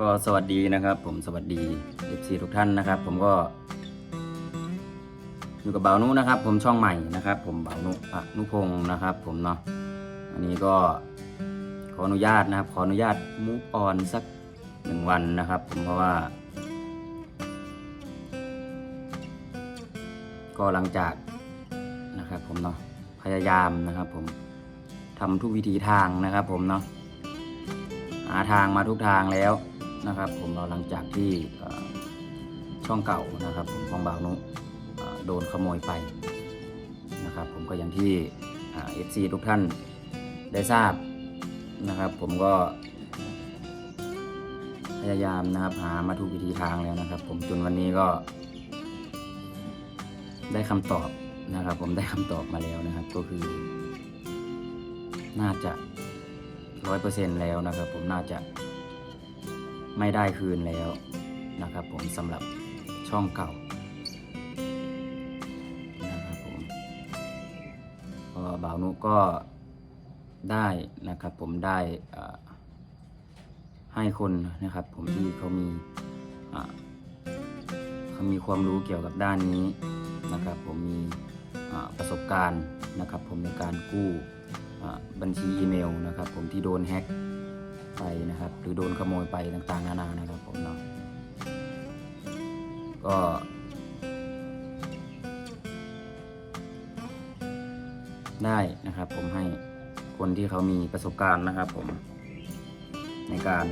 ก็สวัสดีนะครับ ผมสวัสดี FC ทุกท่านนะครับ ผมก็ อยู่กับเบานุนะครับ ผมช่องใหม่นะครับ ผมเบานุอนุพงศ์นะครับ ผมเนาะอันนี้ก็ขออนุญาตนะครับ ขออนุญาตมุกออนสักหนึ่งวันนะครับ ผมเพราะว่า ก็หลังจากนะครับ ผมเนาะพยายามนะครับ ผมทำทุกวิธีทางนะครับ ผมเนาะหาทางมาทุกทางแล้ว นะครับ ผมเราหลังจากที่ช่องเก่านะครับ ผมของบ่าวนุโดนขโมยไปนะครับ ผมก็อย่างที่เอฟซีทุกท่านได้ทราบนะครับ ผมก็พยายามนะครับหามาทุกวิธีทางแล้วนะครับ ผมจนวันนี้ก็ ได้คำตอบนะครับ ผมได้คำตอบมาแล้วนะครับ ก็คือ น่าจะร้อยเปอร์เซ็นแล้วนะครับ ผมน่าจะ ไม่ได้คืนแล้วนะครับผมสำหรับช่องเก่านะครับผมเพราบ่าวนุก็ได้นะครับผมได้ให้คนนะครับผมที่เขามีเขามีความรู้เกี่ยวกับด้านนี้นะครับผมมีประสบการณ์นะครับผมในการกู้บัญชีอีเมลนะครับผมที่โดนแฮ็ก ไปนะครับ หรือโดนขโมยไปต่างๆ นานานะครับผมเนาะก็ได้นะครับ ผมให้คนที่เขามีประสบการณ์นะครับ ผมในการ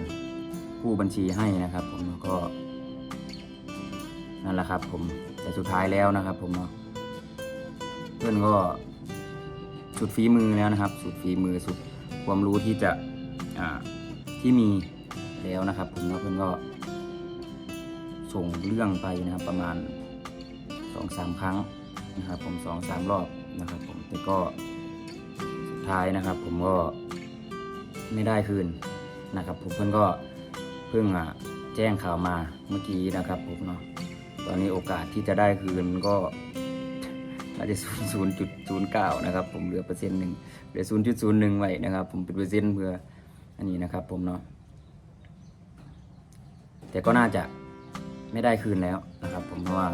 กู้บัญชีให้นะครับ ผมแล้วก็นั่นแหละครับ ผมแต่สุดท้ายแล้วนะครับ ผมเนาะเพื่อนก็สุดฝีมือแล้วนะครับ สุดฝีมือสุดความรู้ที่จะอ่า ที่มีแล้วนะครับ ผมแล้วเพื่อนก็ส่งเรื่องไปนะครับประมาณสองสามครั้งนะครับ ผมสองสามรอบนะครับ ผมแต่ก็สุดท้ายนะครับ ผมก็ไม่ได้คืนนะครับ ผมเพื่อนก็เพิ่งอะแจ้งข่าวมาเมื่อกี้นะครับ ผมเนาะตอนนี้โอกาสที่จะได้คืนก็อาจจะศูนย์จุดศูนย์เก้านะครับ ผมเหลือเปอร์เซ็นต์หนึ่งเหลือศูนย์จุดศูนย์หนึ่งไว้นะครับ ผมเป็นเปอร์เซ็นต์เพื่อ อันนี้นะครับผมเนาะแต่ก็น่าจะไม่ได้คืนแล้วนะครับ ผมเพราะว่า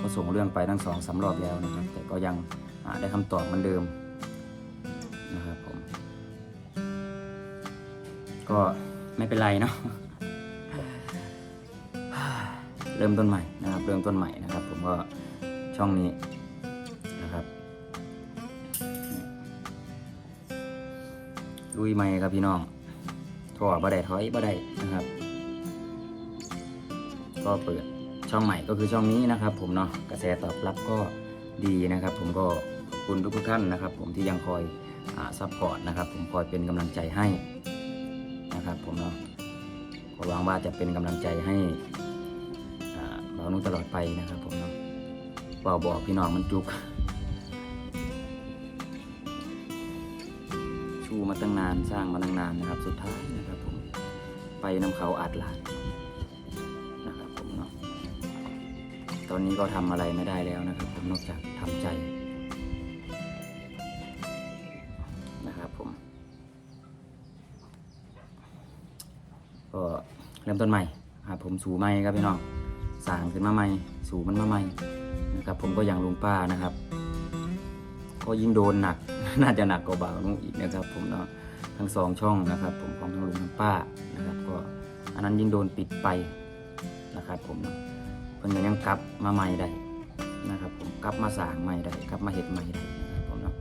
ก็ส่งเรื่องไปทั้งสองสารอบแล้วนะครับ แต่ก็ยังได้คำตอบเหมือนเดิมนะครับผม ก็ไม่เป็นไรเนาะเริ่มต้นใหม่นะครับ เริ่มต้นใหม่นะครับ ผมก็ช่องนี้นะครับลุยไม่ครับพี่น้อง ถอบ่ได้ถอยบ่ได้นะครับ ก็เปิดช่องใหม่ก็คือช่องนี้นะครับ ผมเนาะกระแสตอบรับก็ดีนะครับ ผมก็ขอบคุณทุกท่านนะครับ ผมที่ยังคอยซัพพอร์ตนะครับ ผมคอยเป็นกำลังใจให้นะครับ ผมเนาะก็หวังว่าจะเป็นกำลังใจให้อ่าเรานุตลอดไปนะครับ ผมเนาะเบาบอกพี่น้องมันจุก ชูมาตั้งนานสร้างมาตั้งนานนะครับ สุดท้ายนะครับผมไปนำเขาอัดลาดนะครับผมเนาะตอนนี้ก็ทำอะไรไม่ได้แล้วนะครับ ผมนอกจากทำใจนะครับผมก็เริ่มต้นใหม่ครับผมสู่ใหม่ครับพี่น้องสางขึ้นมาใหม่ สู่มันมาใหม่นะครับ ผมก็อย่างลุงป้านะครับ ก็ยิ่งโดนหนัก น่าจะหนักกว่าบ่าวนุอีกนะครับ ผมเนาะทั้งสองช่องนะครับ ผมของทั้งลุงทั้งป้านะครับ ก็อันนั้นยิ่งโดนปิดไปนะครับ ผมเนาะเพิ่นก็ยังกลับมาใหม่ได้นะครับ ผมกลับมาสางใหม่ได้กลับมาเห็ดใหม่ได้นะครับผมเนาะ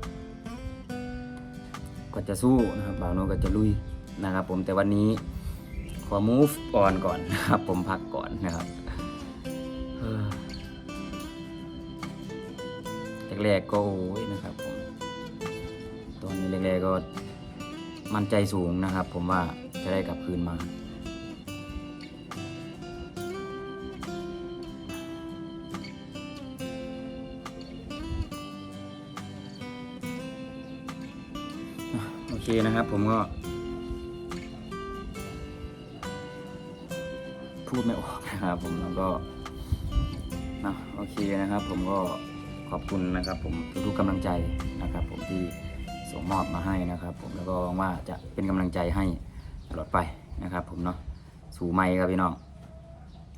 ก็จะสู้นะครับบ่าวนุก็จะลุยนะครับ ผมแต่วันนี้ขอ move on ก่อนนะครับ ผมพักก่อนนะครับเฮ้อแรกๆก็โอ้ยนะครับ อนนี้แรกๆก็มั่นใจสูงนะครับ ผมว่าจะได้กลับคืนมาโอเคนะครับผมก็ พูดไม่ออกนะครับผมแล้วก็นะโอเคนะครับ ผมก็ขอบคุณนะครับ ผมทุกๆกำลังใจนะครับ ผมที่ ส่งมอบมาให้นะครับ ผมแล้วก็หวังว่าจะเป็นกำลังใจให้ตลอดไปนะครับ ผมเนาะสู่ไม้ครับพี่น้อง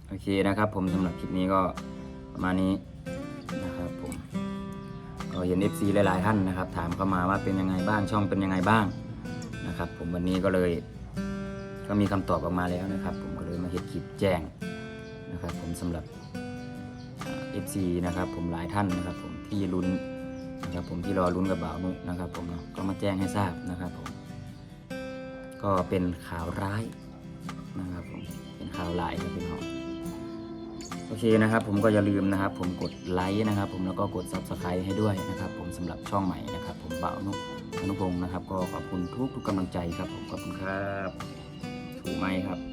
โอเคนะครับ ผมสำหรับคลิปนี้ก็ประมาณนี้นะครับผมก็เห็น FC หลาย ๆ ท่านนะครับ ถามเข้ามาว่าเป็นยังไงบ้างช่องเป็นยังไงบ้างนะครับ ผมวันนี้ก็เลย ก็มีคำตอบออกมาแล้วนะครับ ผมก็เลยมาเห็ดคลิปแจ้งนะครับ ผมสำหรับเอฟซีนะครับ ผมหลายท่านนะครับ ผมที่ลุ้น นะครับผมที่รอลุ้นกับบ่าวนุนะครับผมเนาะก็มาแจ้งให้ทราบนะครับผมก็เป็นข่าวร้ายนะครับผมเป็นข่าวร้ายครับพี่น้องโอเคนะครับ ผมก็อย่าลืมนะครับ ผมกดไลค์นะครับ ผมแล้วก็กด subscribe ให้ด้วยนะครับ ผมสำหรับช่องใหม่นะครับ ผมบ่าวนุอนุพงศ์นะครับ ก็ขอบคุณทุกทุกกำลังใจครับ ผมขอบคุณครับถูกไหมครับ